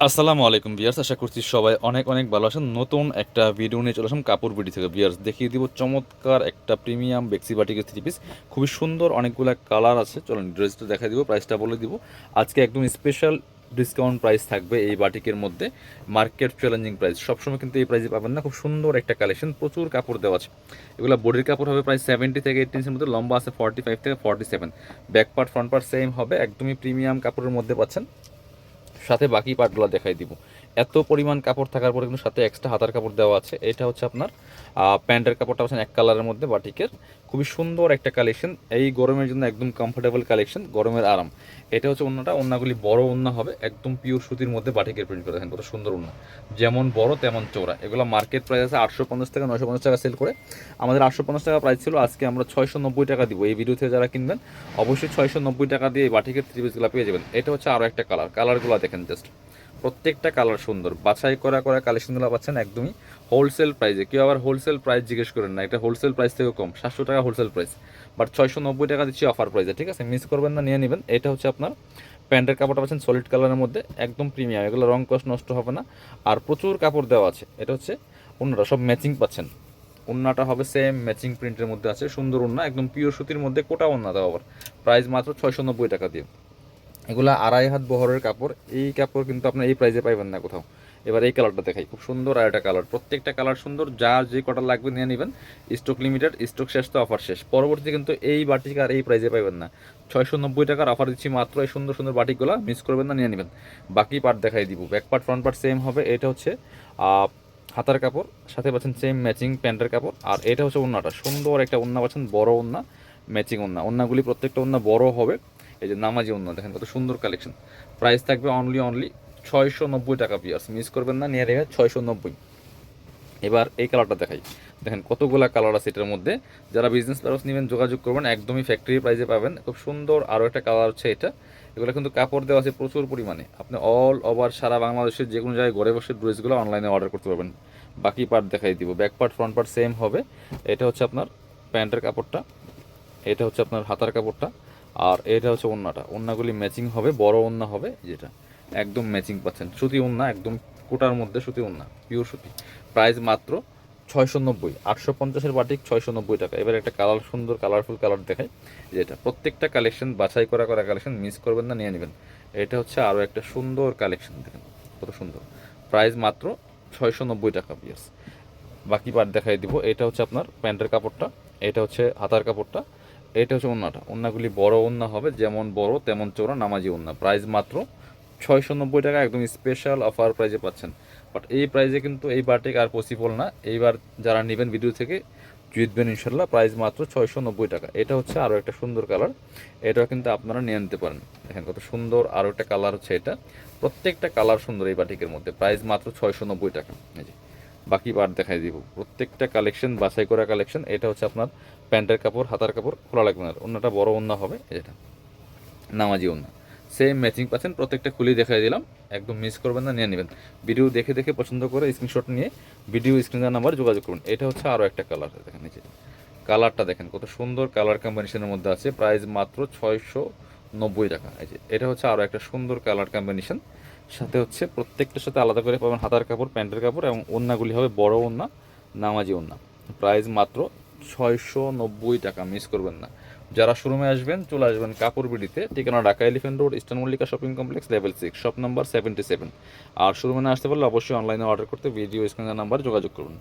আসসালামু আলাইকুম বিয়ার্স আশা করছি সবাই অনেক অনেক ভালো আছেন। নতুন একটা ভিডিও নিয়ে চলে আসলাম কাপড় বিডি থেকে। বিয়ার্স দেখিয়ে দিব চমৎকার একটা প্রিমিয়াম বেক্সি বাটিকের থ্রি পিস খুবই সুন্দর অনেকগুলো কালার আছে। চলুন ড্রেসটা দেখা দিব প্রাইসটা বলে দিব। আজকে একদম স্পেশাল ডিসকাউন্ট প্রাইস থাকবে এই বাটিকের মধ্যে। মার্কেট চ্যালেঞ্জিং প্রাইস সবসময় কিন্তু এই প্রাইসে পাবেন না। খুব সুন্দর একটা কালেকশন প্রচুর কাপড় দেওয়া আছে। এগুলো বডির কাপড় হবে প্রায় সেভেন্টি থেকে এইট ইঞ্চের মধ্যে লম্বা আছে ফর্টি ফাইভ থেকে forty seven back part front part same হবে। একদমই প্রিমিয়াম কাপড়ের মধ্যে পাচ্ছেন। সাথে বাকি পার্টগুলো দেখাই দিব। এত পরিমাণ কাপড় থাকার পরে কিন্তু সাথে এক্সট্রা হাতার কাপড় দেওয়া আছে। এটা হচ্ছে আপনার প্যান্টের কাপড়টা পাচ্ছেন এক কালারের মধ্যে বাটিকের। খুবই সুন্দর একটা কালেকশন এই গরমের জন্য একদম কমফোর্টেবল কালেকশন গরমের আরাম। এটা হচ্ছে অন্যটা অন্যগুলি বড় অন্য হবে, একদম পিওর সুতির মধ্যে বাটিকের প্রিন্ট করে। দেখেন কত সুন্দর অন্য যেমন বড়, তেমন চৌড়া এগুলো মার্কেট প্রাইস আছে আটশো পঞ্চাশ টাকা নশো পঞ্চাশ টাকা সেল করে। আমাদের আটশো পঞ্চাশ টাকা প্রাইস ছিল। আজকে আমরা ছয়শো নব্বই টাকা দিব। এই ভিডিও থেকে যারা কিনবেন, অবশ্যই ছয়শো নব্বই টাকা দিয়ে এই বাটিকের থ্রি পিসগুলো পেয়ে যাবেন। এটা হচ্ছে আরও একটা কালার কালারগুলো দেখেন। জাস্ট প্রত্যেকটা কালার সুন্দর। বাছাই করা করা কালেকশনগুলো পাচ্ছেন একদমই হোলসেল প্রাইসে কেউ আবার হোলসেল প্রাইস জিজ্ঞেস করেন না, এটা হোলসেল প্রাইস থেকে কম, সাতশো টাকা হোলসেল প্রাইস বাট ছয়শো নব্বই টাকা দিচ্ছি অফার প্রাইসে ঠিক আছে? মিস করবেন না, নিয়ে নেবেন। এটা হচ্ছে আপনার প্যান্টের কাপড়টা পাচ্ছেন সলিড কালারের মধ্যে, একদম প্রিমিয়াম এগুলো রং কষ্ট নষ্ট হবে না। আর প্রচুর কাপড় দেওয়া আছে। এটা হচ্ছে অন্যরা সব ম্যাচিং পাচ্ছেন। ওন্নাটা হবে সেম ম্যাচিং প্রিন্টের মধ্যে আছে। সুন্দর ওন্না একদম পিওর সুতির মধ্যে, কোটা ওন্না দেওয়া আবার। প্রাইস মাত্র ছয়শো নব্বই টাকা দিয়ে। এগুলা আড়াই হাত বহরের কাপড়, এই কাপড় কিন্তু আপনার এই প্রাইসে পাইবেন না কোথাও। এবার এই কালারটা দেখাই, খুব সুন্দর আর একটা কালার প্রত্যেকটা কালার সুন্দর যার যে কটা লাগবে নিয়ে নেবেন। স্টক লিমিটেড স্টক শেষ তো অফার শেষ। পরবর্তী কিন্তু এই বাটিক আর এই প্রাইসে পাইবেন না। ছয়শো নব্বই টাকার অফার দিচ্ছি মাত্র, এই সুন্দর সুন্দর বাটিকগুলো মিস করবেন না, নিয়ে নেবেন। বাকি পার্ট দেখাই দিব। Back part front part same হবে। এটা হচ্ছে হাতার কাপড়, সাথে পাচ্ছেন সেম ম্যাচিং প্যান্টের কাপড়। আর এটা হচ্ছে ওন্নাটা সুন্দর একটা ওন্না পাচ্ছেন, বড় ওন্না ম্যাচিং ওন্না ওন্নাগুলি প্রত্যেকটা ওন্না বড় হবে। এই যে নামাজি অন্য দেখেন কত সুন্দর কালেকশন প্রাইস থাকবে অনলি অনলি ছয়শো নব্বই টাকা পিয়ার্স মিস করবেন না, নিয়ে নেবে ছয়শো নব্বই এবার এই কালারটা দেখাই। দেখেন কতগুলা কালার আছে এটার মধ্যে। যারা বিজনেস পারপাস নেবেন, যোগাযোগ করবেন, একদমই ফ্যাক্টরি প্রাইসে পাবেন। খুব সুন্দর আরও একটা কালার হচ্ছে এটা। এগুলো কিন্তু কাপড় দেওয়া আছে প্রচুর পরিমাণে। আপনি অল ওভার সারা বাংলাদেশের যে কোনো জায়গায় ঘরে বসে ড্রেসগুলো অনলাইনে অর্ডার করতে পারবেন। বাকি পার্ট দেখাই দিব। Back part front part same হবে। এটা হচ্ছে আপনার প্যান্টের কাপড়টা। এটা হচ্ছে আপনার হাতার কাপড়টা। আর এটা হচ্ছে ওন্নাটা। ওন্নাগুলি ম্যাচিং হবে, বড় ওন্না হবে, যেটা একদম ম্যাচিং পাচ্ছেন। সুতি ওন্না, একদম কোটার মধ্যে সুতি ওন্না পিওর সুতি প্রাইস মাত্র ছয়শো নব্বই আটশো পঞ্চাশের বাটিক ছয়শো নব্বই টাকা। এবার একটা কালার সুন্দর কালারফুল কালার দেখাই। যেটা প্রত্যেকটা কালেকশন বাছাই করা করা কালেকশন মিস করবেন না, নিয়ে নেবেন। এটা হচ্ছে আরও একটা সুন্দর কালেকশন দেখেন, কত সুন্দর। প্রাইস মাত্র ছয়শো নব্বই টাকা পিয়ার্স বাকি পার্ট দেখাই দিব। এটা হচ্ছে আপনার প্যান্টের কাপড়টা, এটা হচ্ছে হাতার কাপড়টা এটা হচ্ছে ওন্নাটা। ওন্নাগুলি বড় ওন্না হবে, যেমন বড়, তেমন চোরা নামাজি ওন্না। প্রাইস মাত্র ছয়শো নব্বই টাকা, একদম স্পেশাল অফার প্রাইজে পাচ্ছেন। বাট এই প্রাইজে কিন্তু এই বারটিক আর পসিবল না। এইবার যারা নেবেন ভিডিও থেকে, জিতবেন ইনশাল্লাহ। প্রাইস মাত্র ছয়শো নব্বই টাকা। এটা হচ্ছে আরও একটা সুন্দর কালার এটাও কিন্তু আপনারা নিয়ে নিতে পারেন। দেখেন কত সুন্দর আরও একটা কালার হচ্ছে এটা। প্রত্যেকটা কালার সুন্দর এই বাটিকের মধ্যে। প্রাইস মাত্র ছয়শো নব্বই টাকা। এই যে। বাকি পার্ট দেখাই দিব। প্রত্যেকটা কালেকশন বাছাই করা কালেকশন এটা হচ্ছে আপনার প্যান্টের কাপড়, হাতার কাপড়, খোলা লাগবে না। অন্যটা বড় ওন্না হবে এটা নামাজি ওন্না। সেম ম্যাচিং পাচ্ছেন, প্রত্যেকটা খুলেই দেখাই দিলাম। একদম মিস করবেন না, নিয়ে নেবেন। ভিডিও দেখে দেখে পছন্দ করে স্ক্রিনশট নিয়ে ভিডিও স্ক্রিনের নাম্বার যোগাযোগ করুন। এটা হচ্ছে আরও একটা কালার দেখেন নিচে কালারটা দেখেন, কত সুন্দর কালার কম্বিনেশনের মধ্যে আছে। প্রাইস মাত্র ছয়শো নব্বই টাকা, এই যে। এটা হচ্ছে আরও একটা সুন্দর কালার কম্বিনেশন সাথে হচ্ছে প্রত্যেকটার সাথে আলাদা করে পাবেন হাতার কাপড়, প্যান্টের কাপড় এবং ওন্নাগুলি হবে বড় ওন্না, নামাজি ওন্না। প্রাইস মাত্র ছয়শো নব্বই টাকা, মিস করবেন না। যারা শোরুমে আসবেন, চলে আসবেন কাপড় বিডিতে, ঠিকানা Dhaka elephant road, eastern Mallika shopping complex, level six, shop number seventy seven. আর শোরুমে না আসতে পারলে অবশ্যই অনলাইনে অর্ডার করতে, ভিডিও স্ক্রিনের নাম্বার যোগাযোগ করুন।